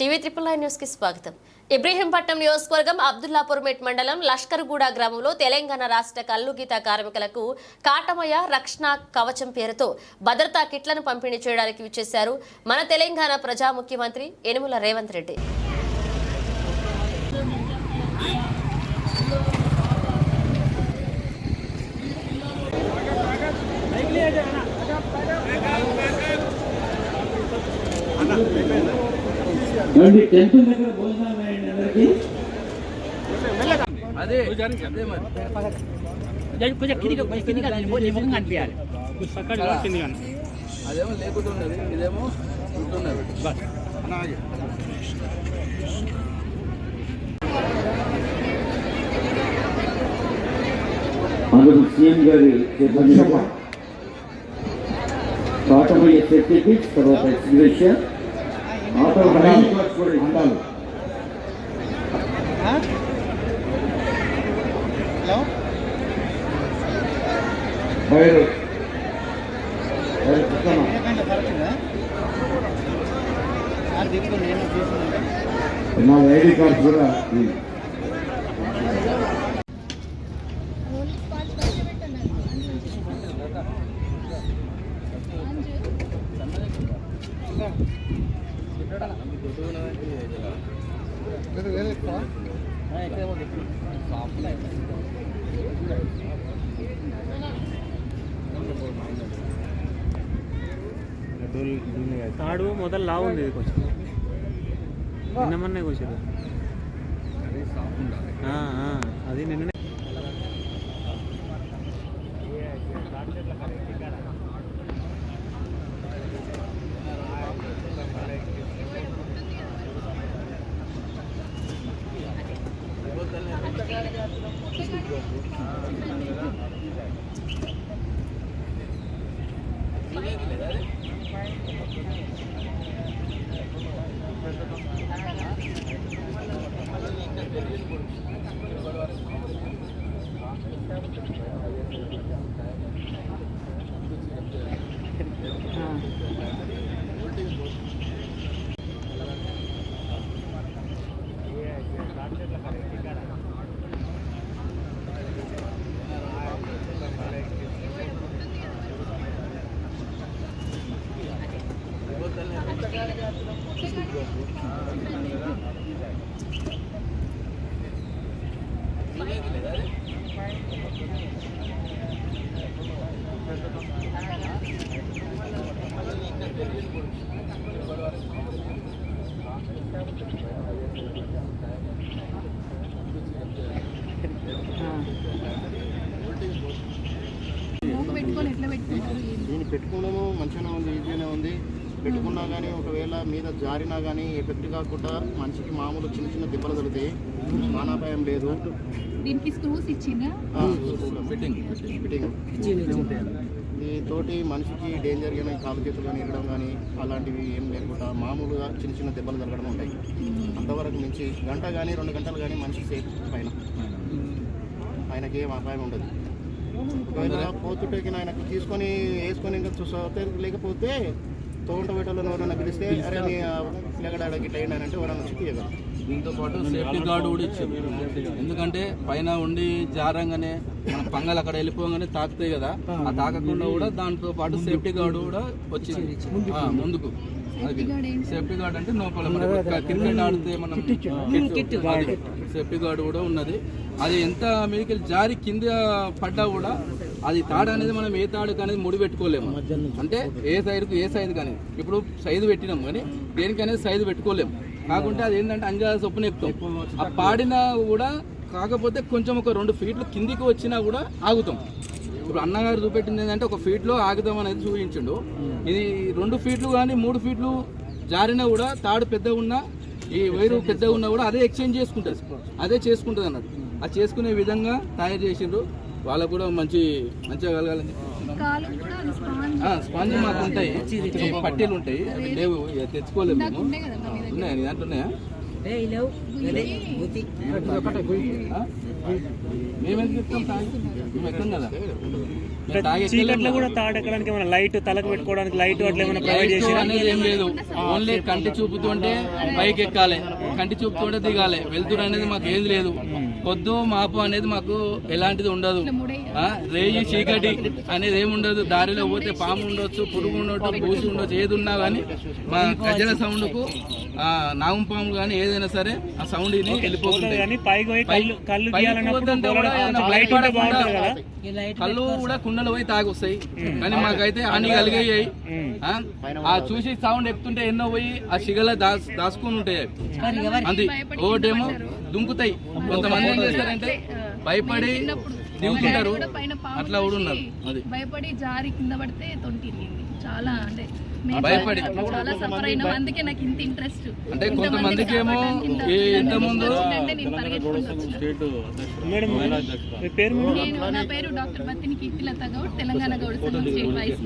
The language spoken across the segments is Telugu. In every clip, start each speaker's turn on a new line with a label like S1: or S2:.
S1: టీవీ త్రిపుల్ నైన్ న్యూస్కి స్వాగతం. ఇబ్రహీంపట్నం నియోజకవర్గం అబ్దుల్లాపూర్మేట్ మండలం లష్కర్గూడ గ్రామంలో తెలంగాణ రాష్ట్ర కల్లుగీత కార్మికులకు కాటమయ రక్షణ కవచం పేరుతో భద్రతా కిట్లను పంపిణీ చేయడానికి విచ్చేశారు మన తెలంగాణ ప్రజా ముఖ్యమంత్రి యనుమల రేవంత్ రెడ్డి.
S2: ఏమండి? టెంపుల్ దగ్గర భోజనాలు వేయండి అందరికి.
S3: అదేమో లేకుంటున్నది ఇదేమో
S2: అందుకు సీఎం గారి తోటమయ్యే సర్టిఫికేట్స్ తర్వాత ఎగ్జిబిషన్ ఆటో ఐడి బయలు నా ఐడి కార్డ్స్ కూడా ఇవ్వు.
S4: తాడు మొదలు లావు ఉంది ఇది కొంచెం. నిన్నమన్నే కొంచెం ఆ, ఆ, అది నిన్న
S5: Thank you.
S6: దీన్ని పెట్టుకోవడము మంచిగానే ఉంది ఈజీగానే ఉంది. పెట్టుకున్నా కానీ ఒకవేళ మీద జారినా కానీ ఎఫెక్ట్ కాకుండా మనిషికి మామూలు చిన్న చిన్న దెబ్బలు తగులుతాయి ప్రాణాపాయం లేదు.
S5: దీనికి స్క్రూస్ ఇచ్చిందా
S6: ఆ, ఫిట్టింగ్. ఫిట్టింగ్. దీంతోటి మనిషికి డేంజర్ కానీ కాలు చేతులు కానీ ఇరగడం కానీ అలాంటివి ఏం లేకుండా మామూలుగా చిన్న చిన్న దెబ్బలు తగలడం ఉంటాయి. అంతవరకు మించి గంట కానీ రెండు గంటలు కానీ మనిషి సేఫ్ పైన. ఆయనకి ఏం అపాయం ఉండదు. ఒకవేళ పోతుంటే ఆయనకు తీసుకొని వేసుకొని ఇంకా చూస్తే లేకపోతే తోట పెట్టలో ఎవరైనా పిలిస్తే అరే ఎవరైనా వచ్చి తీయగలరు
S3: దీంతో పాటు సేఫ్టీ గార్డు కూడా ఎందుకంటే పైన ఉండి జారంగానే మన పంగలు అక్కడ వెళ్ళిపోగానే తాకుతాయి కదా. ఆ. తాకకుండా కూడా దాంతో పాటు సేఫ్టీ గార్డు కూడా వచ్చింది. ముందుకు. అది. సేఫ్టీ గార్డ్ అంటే లోపల క్రికెట్ ఆడితే మనం. సేఫ్టీ గార్డ్ కూడా ఉన్నది. అది ఎంత మీదకి జారి కింద పడ్డా కూడా అది తాడు అనేది మనం ఏ తాడుకు అనేది ముడి పెట్టుకోలేము. అంటే ఏ సైజుకు ఏ సైజు కానీ ఇప్పుడు సైజు పెట్టినాం కానీ దేనికనేది సైజు పెట్టుకోలేము. కాకుంటే అది ఏంటంటే అంజా చొప్పున ఎక్కుతాం ఆ పాడినా కూడా కాకపోతే కొంచెం ఒక రెండు ఫీట్లు కిందికి వచ్చినా కూడా ఆగుతాం. ఇప్పుడు అన్నగారు చూపెట్టింది ఏంటంటే ఒక ఫీట్లో ఆగుదాం అనేది చూపించిండు. ఇది రెండు ఫీట్లు కానీ మూడు ఫీట్లు జారినా కూడా తాడు పెద్దగా ఉన్నా ఈ వైరు పెద్దగా ఉన్నా కూడా అదే ఎక్స్చేంజ్ చేసుకుంటుంది. అదే చేసుకుంటుంది అన్నట్టు. అది చేసుకునే విధంగా తయారు చేసిండ్రు. వాళ్ళకు కూడా మంచి మంచిగా కలగాలని
S5: కాలు కూడా అది స్పాంజ్
S3: ఆ, స్పాంజ్ మాకు ఉంటాయి. పట్టీలు ఉంటాయి. అవి లేవు ఇక తెచ్చుకోలేము మేము. ఉన్నాయి? నీ దాంట్లో ఉన్నాయా?
S7: చీకట్లో. కూడా తాడెక్కడానికి ఏమైనా లైట్ తలకు పెట్టుకోవడానికి లైట్ అట్లా ఏమైనా ప్రొవైడ్ చేసి
S3: అనేది ఏం లేదు. ఓన్లీ కంటి చూపుతుంటే పైకి ఎక్కాలి కంటి చూపుతుంటే దిగాలి. వెళ్తురు అనేది మాకు ఏది లేదు. పొద్దు మాపు అనేది మాకు ఎలాంటిది ఉండదు. ఆ, రేయి చీకటి అనేది ఏమి ఉండదు. దారిలో పోతే పాము ఉండొచ్చు పురుగు ఉండొచ్చు పూసి ఉండొచ్చు ఏది ఉన్నా కానీ మా గజల సౌండ్కు నాగం పాము కానీ ఏదైనా సరే ఆ సౌండ్ ఇది వెళ్ళిపోతుంది
S7: కళ్ళు
S3: కూడా కుండలు పోయి తాగొస్తాయి. కానీ మాకైతే హాని కలిగాయి ఆ? ఆ చూసి సౌండ్ ఎక్కుతుంటే ఎన్నో పోయి ఆ సిగల దాస్ దాచుకొని ఉంటాయి అవి. అంది. ఒకటేమో దుంకుతాయి. కొంతమంది ఏం చేస్తారంటే భయపడి దిగుతుంటారు. అట్లా కూడా ఉన్నారు
S5: భయపడి జారి కింద పడితే తొంటి. చాలా అంటే
S3: భయపడి.
S5: చాలా సఫర్ అయినాం అందుకే నాకు ఇంత ఇంట్రెస్ట్
S3: అంటే కొంతమందికి ఏమో ఈ ఇంత ముందు
S5: నేను నా పేరు డాక్టర్ బత్తిని కీర్తిలత గౌడ్ తెలంగాణ గౌడ్ సంఘం స్టేట్ వైస్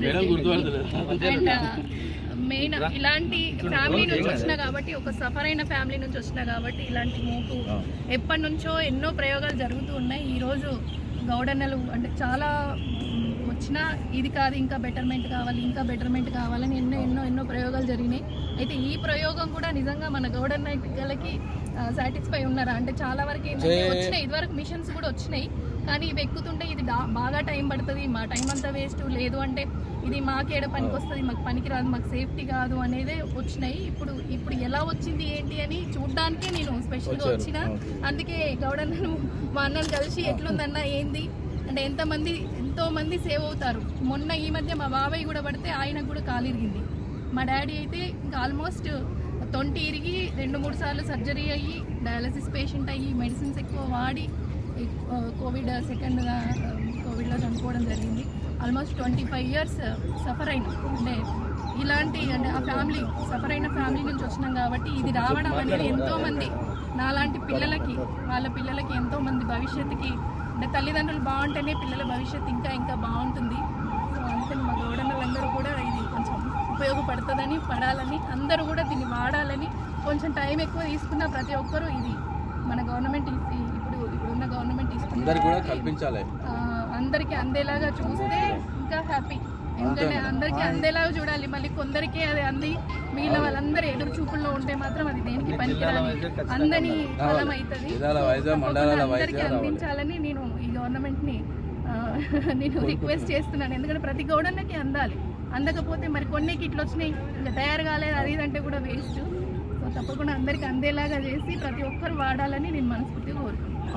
S5: మెయిన్ ఇలాంటి ఫ్యామిలీ నుంచి వచ్చిన కాబట్టి ఒక సఫర్ అయిన ఫ్యామిలీ నుంచి వచ్చిన కాబట్టి ఇలాంటి మూపు ఎప్పటి నుంచో ఎన్నో ప్రయోగాలు జరుగుతూ ఉన్నాయి. ఈ రోజు గౌడన్నలు అంటే చాలా వచ్చినా ఇది కాదు ఇంకా బెటర్మెంట్ కావాలి ఇంకా బెటర్మెంట్ కావాలని ఎన్నో ఎన్నో ఎన్నో ప్రయోగాలు జరిగినాయి. అయితే ఈ ప్రయోగం కూడా నిజంగా మన గౌడన్న పిల్లలకి సాటిస్ఫై ఉన్నారా? అంటే చాలా వరకు ఏంటంటే వచ్చినాయి ఇదివరకు మిషన్స్ కూడా వచ్చినాయి. కానీ ఇవి ఎక్కుతుంటే ఇది బాగా టైం పడుతుంది మా టైం అంతా వేస్ట్ లేదు అంటే ఇది మాకేడ పనికి వస్తుంది మాకు పనికి రాదు మాకు సేఫ్టీ కాదు అనేదే వచ్చినాయి. ఇప్పుడు ఇప్పుడు ఎలా వచ్చింది ఏంటి అని చూడడానికే నేను స్పెషల్గా వచ్చిన. అందుకే గౌడన్నను మా అన్నను కలిసి ఎట్లుందన్న ఏంది? అంటే ఎంతమంది ఎంతోమంది సేవ్ అవుతారు. మొన్న ఈ మధ్య మా బాబాయ్ కూడా పడితే ఆయనకు కూడా కాలు ఇరిగింది. మా డాడీ అయితే ఇంకా ఆల్మోస్ట్ తొంటి ఇరిగి రెండు మూడు సార్లు సర్జరీ అయ్యి డయాలసిస్ పేషెంట్ అయ్యి మెడిసిన్స్ ఎక్కువ వాడి కోవిడ్ సెకండ్ కోవిడ్లో చనిపోవడం జరిగింది. Almost twenty five years suffer అయిన. అంటే ఇలాంటి అంటే ఆ ఫ్యామిలీ సఫర్ అయిన ఫ్యామిలీ నుంచి వచ్చినాం కాబట్టి ఇది రావడం అనేది ఎంతోమంది నాలాంటి పిల్లలకి వాళ్ళ పిల్లలకి ఎంతోమంది భవిష్యత్తుకి అంటే తల్లిదండ్రులు బాగుంటేనే పిల్లల భవిష్యత్తు ఇంకా ఇంకా బాగుంటుంది. సో అందుకని మా గౌడన్నలందరూ కూడా ఇది కొంచెం ఉపయోగపడుతుందని పడాలని అందరూ కూడా దీన్ని వాడాలని కొంచెం టైం ఎక్కువ తీసుకున్న ప్రతి ఒక్కరూ ఇది. మన గవర్నమెంట్ ఇ- ఇప్పుడు ఇప్పుడున్న గవర్నమెంట్ ఇస్తుంది
S3: అందరికీ
S5: అందేలాగా చూస్తే ఇంకా హ్యాపీ. ఎందుకంటే అందరికీ అందేలాగా చూడాలి. మళ్ళీ కొందరికి అది అంది మిగిలిన వాళ్ళందరూ ఎదురు చూపుల్లో ఉంటే మాత్రం అది దేనికి పనికిరాని అందని ఫలం అవుతుంది. అందరికీ అందించాలని నేను ఈ గవర్నమెంట్ని నేను రిక్వెస్ట్ చేస్తున్నాను. ఎందుకంటే ప్రతి గౌడన్నకి అందాలి. అందకపోతే మరి కొన్ని కిట్లు వచ్చినాయి. ఇంకా తయారు కాలేదు అది ఇది అంటే కూడా వేస్ట్ సో తప్పకుండా అందరికీ అందేలాగా చేసి ప్రతి ఒక్కరు వాడాలని నేను మనస్ఫూర్తిగా కోరుకుంటున్నాను.